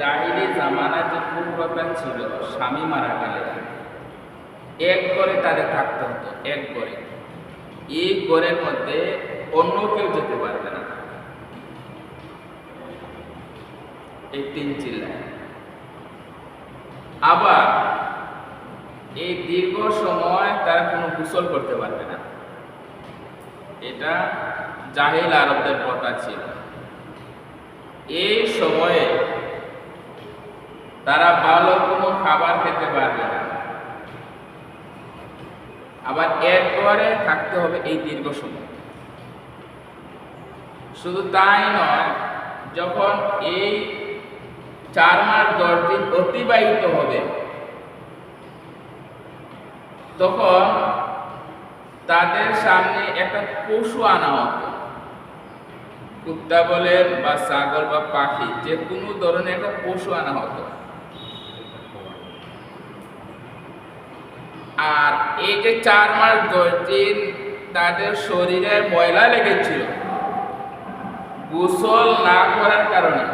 জাহিলি জামানার যে পূর্বতা ছিল, স্বামী মারা গেলে এক করে তাদের থাকতে হতো, এক করে এই ঘরের মধ্যে অন্য কেউ যেতে পারবে না। এই তিন চিল্লায়। আবার এই দীর্ঘ সময় তারা কোনো গোসল করতে পারবে না। এটা জাহিল আরবদের কথা ছিল। এই সময়ে তারা ভালো কোনো খাবার খেতে পারবে না। আবার একবারে থাকতে হবে এই দীর্ঘ সময়। শুধু তাই নয়, যখন এই চার মাস দশ দিন অতিবাহিত হবে, তখন তাদের সামনে একটা পশু আনা হতো কুত্তা বলেন বা ছাগল বা পাখি, যে কোনো ধরনের একটা পশু আনা হতো আর এই যে চার মাস দশ দিন তাদের শরীরে ময়লা লেগেছিল। গোসল না করার কারণে।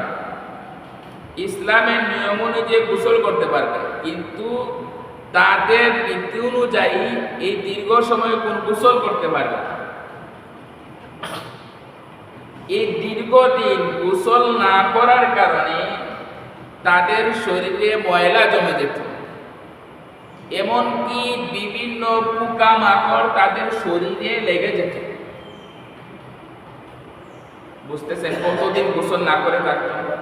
ইসলামের নিয়ম অনুযায়ী গোসল করতে পারবে। কিন্তু তাদের রীতি অনুযায়ী এই দীর্ঘ সময় কোন গোসল করতে পারবে। এই দীর্ঘদিন গোসল না করার কারণে তাদের শরীরে ময়লা জমে যেত। এমনকি বিভিন্ন পোকামাকড় তাদের শরীরে লেগে যেত। বুঝতেছেন? কতদিন গোসল না করে থাকতো?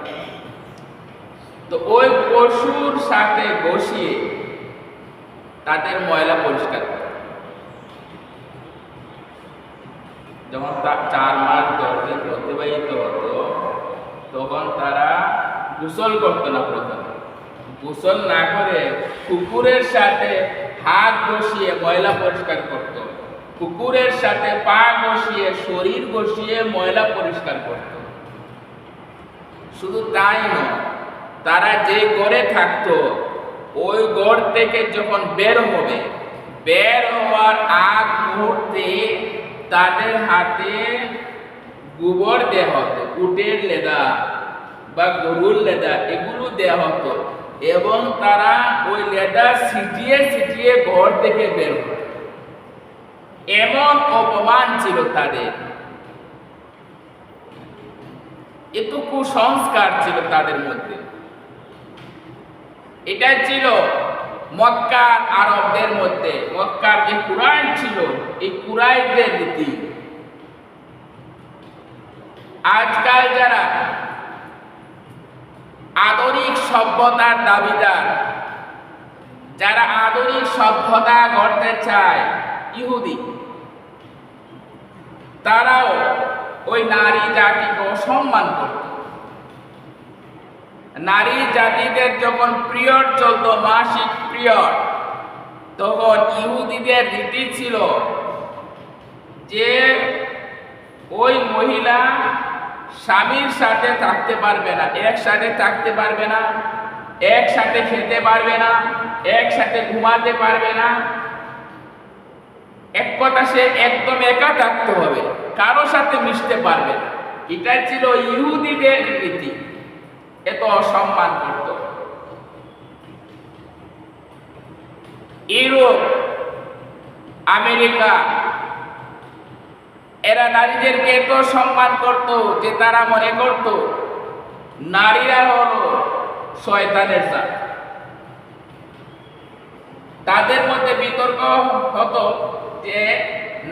তো ওই পশুর সাথে বসিয়ে তাদের ময়লা পরিষ্কার যখন তা- চার মাস, দশ দিন অতিবাহিত হতো, তখন তারা গোসল করতো না প্রথমে। গোসল না করে কুকুরের সাথে হাত বসিয়ে ময়লা পরিষ্কার করত। কুকুরের সাথে পা বসিয়ে, শরীর বসিয়ে ময়লা পরিষ্কার করত। শুধু তাই নয়, তারা যে গড়ে থাকতো, ওই ঘর থেকে যখন বের হবে, বের হওয়ার আগ মুহূর্তে তাদের হাতে গোবর দেওয়া হতো, উটের লেদা বা গরুর লেদা, এগুলো দেওয়া হতো। এবং তারা ওই লেদা ছিটিয়ে ছিটিয়ে ঘর থেকে বের এমন অপমান ছিল তাদের। এত কুসংস্কার ছিল তাদের মধ্যে। এটা ছিল মক্কার আরবদের মধ্যে। মক্কার যে কুরাইন ছিল, এই কুরাইনদের রীতি। আজকাল যারা আধুনিক সভ্যতার দাবিদার। যারা আধুনিক সভ্যতা গড়তে চায়, ইহুদি। তারাও ওই নারী জাতিকে অসম্মান করত। নারী জাতিদের যখন পিরিয়ড চলতো, মাসিক পিরিয়ড, তখন ইহুদিদের রীতি ছিল যে ওই মহিলা স্বামীর সাথে থাকতে পারবে না। একসাথে থাকতে পারবে না, একসাথে খেতে পারবে না, একসাথে ঘুমাতে পারবে না। এক কথা সে একদম একা থাকতে হবে, কারও সাথে মিশতে পারবে না। এটা ছিল ইহুদিদের রীতি। এত অসম্মান করত। ইউরোপ, আমেরিকা এরা নারীদেরকে এত সম্মান করত যে তারা মনে করত, নারীরা হলো শয়তানের জাত। তাদের মধ্যে বিতর্ক হতো যে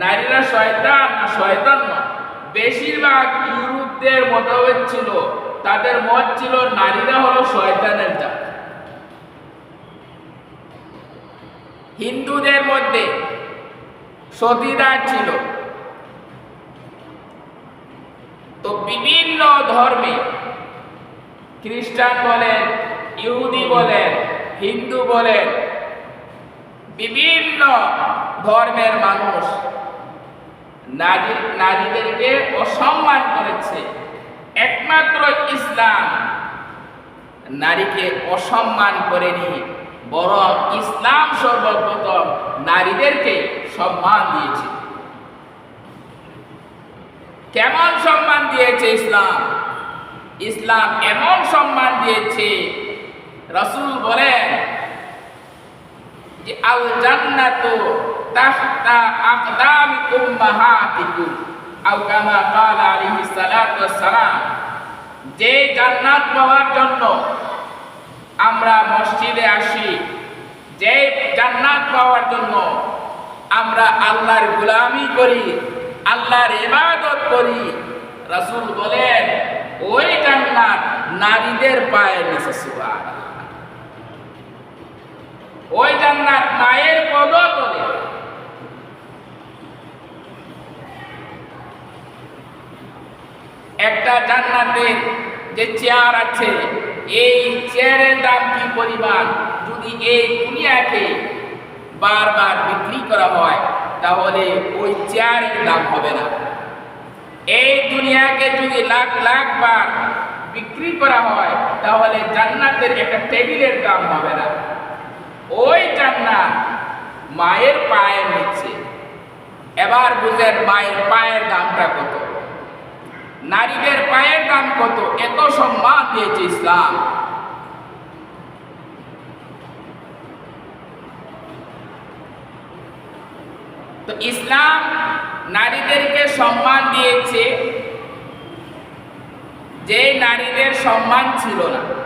নারীরা শয়তান না শয়তান না। বেশিরভাগ ইউরোপদের মতভেদ ছিল, তাদের মত ছিল নারীরা হলো শয়তানের জাত। হিন্দুদের মধ্যে সতীদার ছিল তো বিভিন্ন ধর্মে খ্রিস্টান বলেন, ইহুদি বলেন, হিন্দু বলেন, বিভিন্ন ধর্মের মানুষ নারী নারীদেরকে অসম্মান করেছে। একমাত্র ইসলাম নারীকে অসম্মান করেনি, বরং ইসলাম সর্বপ্রথম নারীদেরকে সম্মান দিয়েছে। কেমন সম্মান দিয়েছে ইসলাম? ইসলাম এমন সম্মান দিয়েছে। রসুল বলেন যে আল জান্নাতু তাহতা আকদামি উম্মাহাতিকুম আও কামা ক্বালা আলাইহিস সালাতু ওয়াসসালাম। যে জান্নাত পাওয়ার জন্য আমরা মসজিদে আসি, যে জান্নাত পাওয়ার জন্য আমরা আল্লাহর গোলামি করি, আল্লাহর ইবাদত করি। রাসূল বলেন ওই জান্নাত নারীদের পায়ের নিচে সুবহানাল্লাহ ওই জান্নাত মায়ের পদতলে। একটা জান্নাতের যে চেয়ার আছে, এই চেয়ারের দাম কি পরিমাণ? যদি এই দুনিয়াকে বারবার বিক্রি করা হয়, তাহলে ওই চেয়ারের দাম হবে না। দুনিয়াকে যদি লাখ লাখ বার বিক্রি করা হয়, তাহলে জান্নাতের একটা টেবিলের দাম হবে না। ওই জান্নাত মায়ের পায়ের এবার মায়ের পায়ের দামটা কত? নারীদের পায়ের দাম কত? এত সম্মান দিয়েছে ইসলাম। তো ইসলাম নারীদেরকে সম্মান দিয়েছে যে নারীদের সম্মান ছিল না।